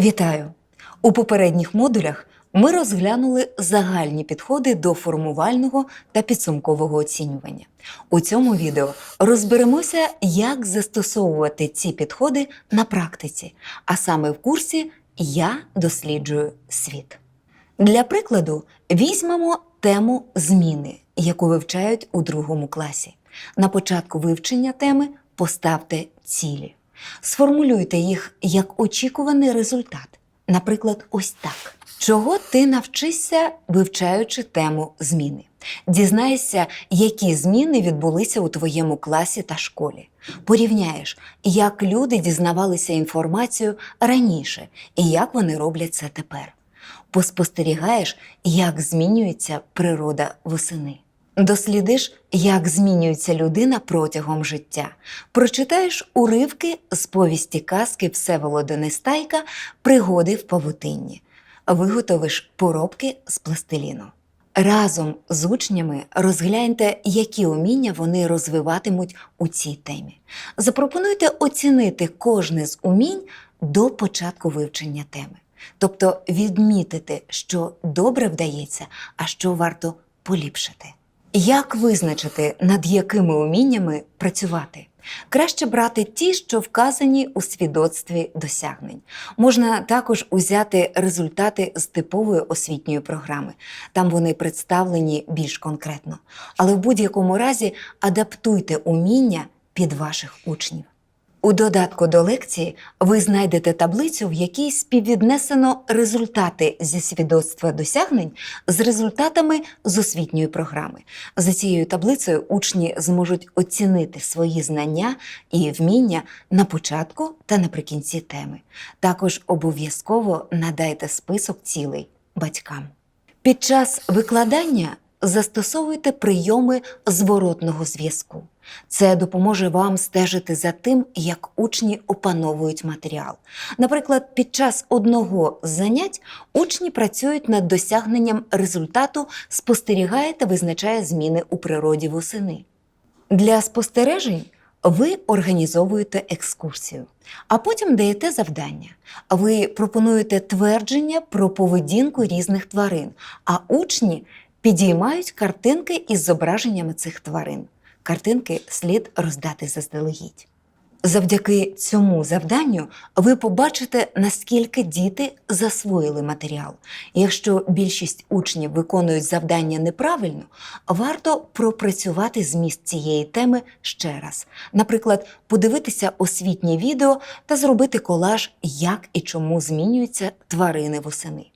Вітаю! У попередніх модулях ми розглянули загальні підходи до формувального та підсумкового оцінювання. У цьому відео розберемося, як застосовувати ці підходи на практиці, а саме в курсі Я досліджую світ. Для прикладу, візьмемо тему зміни, яку вивчають у другому класі. На початку вивчення теми поставте цілі. Сформулюйте їх як очікуваний результат. Наприклад, ось так. Чого ти навчишся, вивчаючи тему зміни? Дізнаєшся, які зміни відбулися у твоєму класі та школі. Порівняєш, як люди дізнавалися інформацію раніше і як вони роблять це тепер. Поспостерігаєш, як змінюється природа восени. Дослідиш, як змінюється людина протягом життя. Прочитаєш уривки з повісті казки Всеволода Нестайка Пригоди в павутинні. Виготовиш поробки з пластиліну. Разом з учнями розгляньте, які уміння вони розвиватимуть у цій темі. Запропонуйте оцінити кожне з умінь до початку вивчення теми. Тобто відмітити, що добре вдається, а що варто поліпшити. Як визначити, над якими уміннями працювати? Краще брати ті, що вказані у свідоцтві досягнень. Можна також узяти результати з типової освітньої програми. Там вони представлені більш конкретно. Але в будь-якому разі адаптуйте уміння під ваших учнів. У додатку до лекції ви знайдете таблицю, в якій співвіднесено результати зі свідоцтва досягнень з результатами з освітньої програми. За цією таблицею учні зможуть оцінити свої знання і вміння на початку та наприкінці теми. Також обов'язково надайте список цілей батькам. Під час викладання застосовуйте прийоми зворотного зв'язку. Це допоможе вам стежити за тим, як учні опановують матеріал. Наприклад, під час одного з занять учні працюють над досягненням результату, спостерігає та визначає зміни у природі восени. Для спостережень ви організовуєте екскурсію, а потім даєте завдання. Ви пропонуєте твердження про поведінку різних тварин, а учні підіймають картинки із зображеннями цих тварин. Картинки слід роздати заздалегідь. Завдяки цьому завданню ви побачите, наскільки діти засвоїли матеріал. Якщо більшість учнів виконують завдання неправильно, варто пропрацювати зміст цієї теми ще раз. Наприклад, подивитися освітнє відео та зробити колаж, як і чому змінюються тварини восени.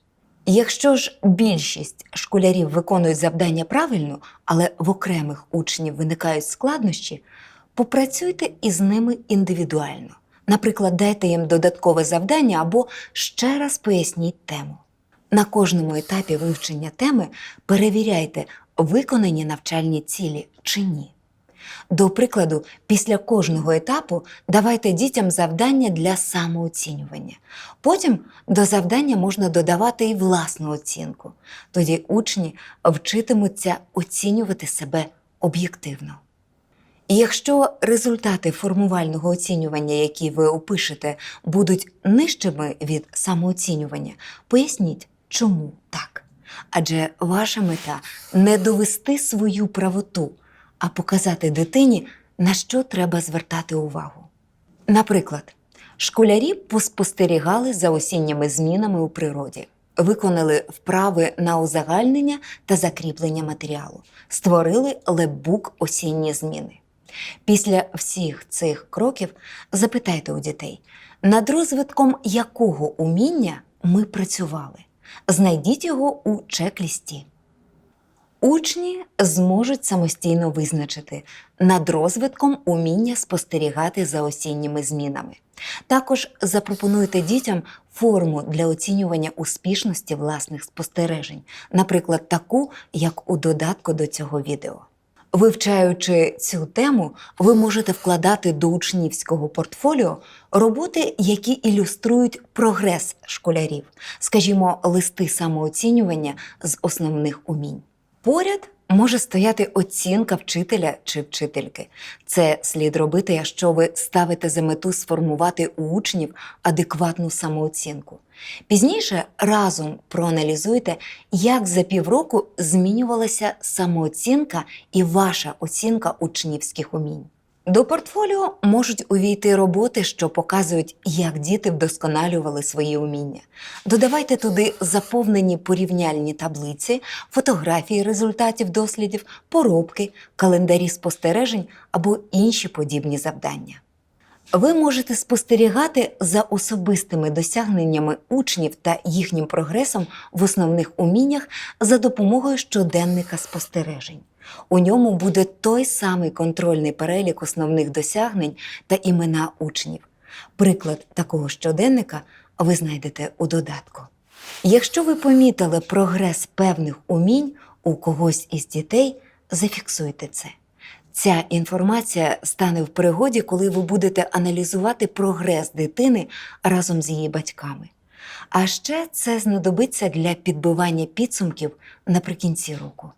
Якщо ж більшість школярів виконують завдання правильно, але в окремих учнів виникають складнощі, попрацюйте із ними індивідуально. Наприклад, дайте їм додаткове завдання або ще раз поясніть тему. На кожному етапі вивчення теми перевіряйте, виконані навчальні цілі чи ні. До прикладу, після кожного етапу давайте дітям завдання для самооцінювання. Потім до завдання можна додавати і власну оцінку. Тоді учні вчитимуться оцінювати себе об'єктивно. І якщо результати формувального оцінювання, які ви опишете, будуть нижчими від самооцінювання, поясніть, чому так. Адже ваша мета не довести свою правоту, а показати дитині, на що треба звертати увагу. Наприклад, школярі поспостерігали за осінніми змінами у природі, виконали вправи на узагальнення та закріплення матеріалу, створили лебук осінні зміни. Після всіх цих кроків запитайте у дітей, над розвитком якого уміння ми працювали. Знайдіть його у чек-лісті. Учні зможуть самостійно визначити над розвитком уміння спостерігати за осінніми змінами. Також запропонуйте дітям форму для оцінювання успішності власних спостережень, наприклад, таку, як у додатку до цього відео. Вивчаючи цю тему, ви можете вкладати до учнівського портфоліо роботи, які ілюструють прогрес школярів, скажімо, листи самооцінювання з основних умінь. Поряд може стояти оцінка вчителя чи вчительки. Це слід робити, якщо ви ставите за мету сформувати у учнів адекватну самооцінку. Пізніше разом проаналізуйте, як за півроку змінювалася самооцінка і ваша оцінка учнівських умінь. До портфоліо можуть увійти роботи, що показують, як діти вдосконалювали свої уміння. Додавайте туди заповнені порівняльні таблиці, фотографії результатів дослідів, поробки, календарі спостережень або інші подібні завдання. Ви можете спостерігати за особистими досягненнями учнів та їхнім прогресом в основних уміннях за допомогою щоденника спостережень. У ньому буде той самий контрольний перелік основних досягнень та імена учнів. Приклад такого щоденника ви знайдете у додатку. Якщо ви помітили прогрес певних умінь у когось із дітей, зафіксуйте це. Ця інформація стане в пригоді, коли ви будете аналізувати прогрес дитини разом з її батьками. А ще це знадобиться для підбивання підсумків наприкінці року.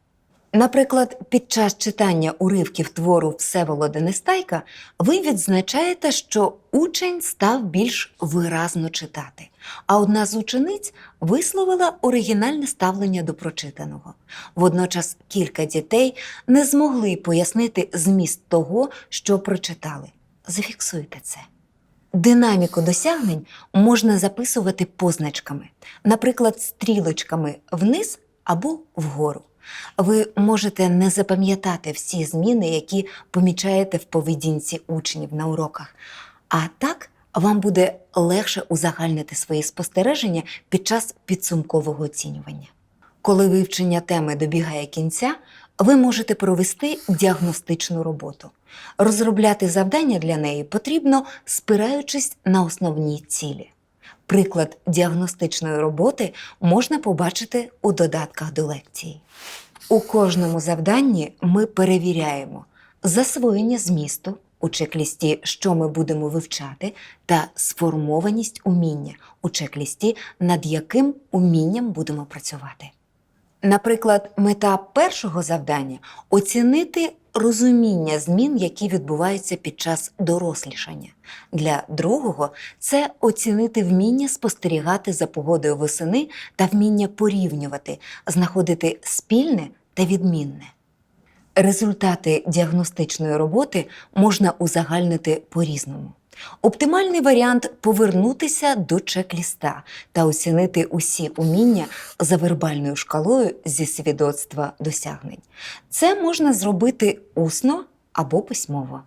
Наприклад, під час читання уривків твору Всеволода Нестайка ви відзначаєте, що учень став більш виразно читати, а одна з учениць висловила оригінальне ставлення до прочитаного. Водночас кілька дітей не змогли пояснити зміст того, що прочитали. Зафіксуйте це. Динаміку досягнень можна записувати позначками, наприклад, стрілочками вниз або вгору. Ви можете не запам'ятати всі зміни, які помічаєте в поведінці учнів на уроках. А так вам буде легше узагальнити свої спостереження під час підсумкового оцінювання. Коли вивчення теми добігає кінця, ви можете провести діагностичну роботу. Розробляти завдання для неї потрібно, спираючись на основні цілі. Приклад діагностичної роботи можна побачити у додатках до лекції. У кожному завданні ми перевіряємо засвоєння змісту у чек-лісті, що ми будемо вивчати, та сформованість уміння у чек-лісті, над яким умінням будемо працювати. Наприклад, мета першого завдання оцінити розуміння змін, які відбуваються під час дорослішання. Для другого це оцінити вміння спостерігати за погодою восени та вміння порівнювати, знаходити спільне та відмінне. Результати діагностичної роботи можна узагальнити по-різному. Оптимальний варіант повернутися до чек-ліста та оцінити усі уміння за вербальною шкалою зі свідоцтва досягнень. Це можна зробити усно або письмово.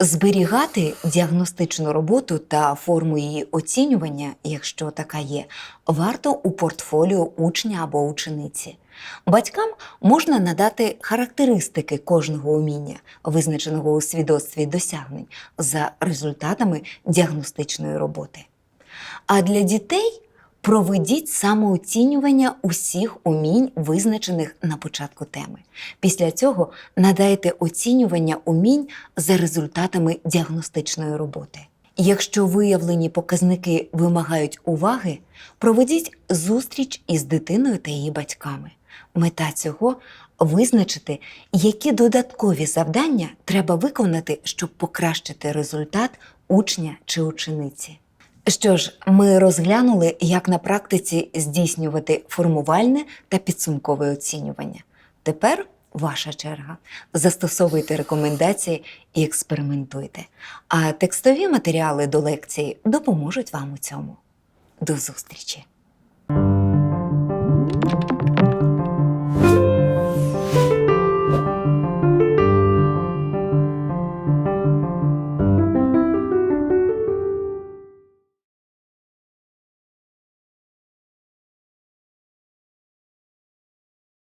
Зберігати діагностичну роботу та форму її оцінювання, якщо така є, варто у портфоліо учня або учениці. Батькам можна надати характеристики кожного уміння, визначеного у свідоцтві досягнень, за результатами діагностичної роботи. А для дітей проведіть самооцінювання усіх умінь, визначених на початку теми. Після цього надайте оцінювання умінь за результатами діагностичної роботи. Якщо виявлені показники вимагають уваги, проведіть зустріч із дитиною та її батьками. Мета цього визначити, які додаткові завдання треба виконати, щоб покращити результат учня чи учениці. Що ж, ми розглянули, як на практиці здійснювати формувальне та підсумкове оцінювання. Тепер ваша черга. Застосовуйте рекомендації і експериментуйте. А текстові матеріали до лекції допоможуть вам у цьому. До зустрічі!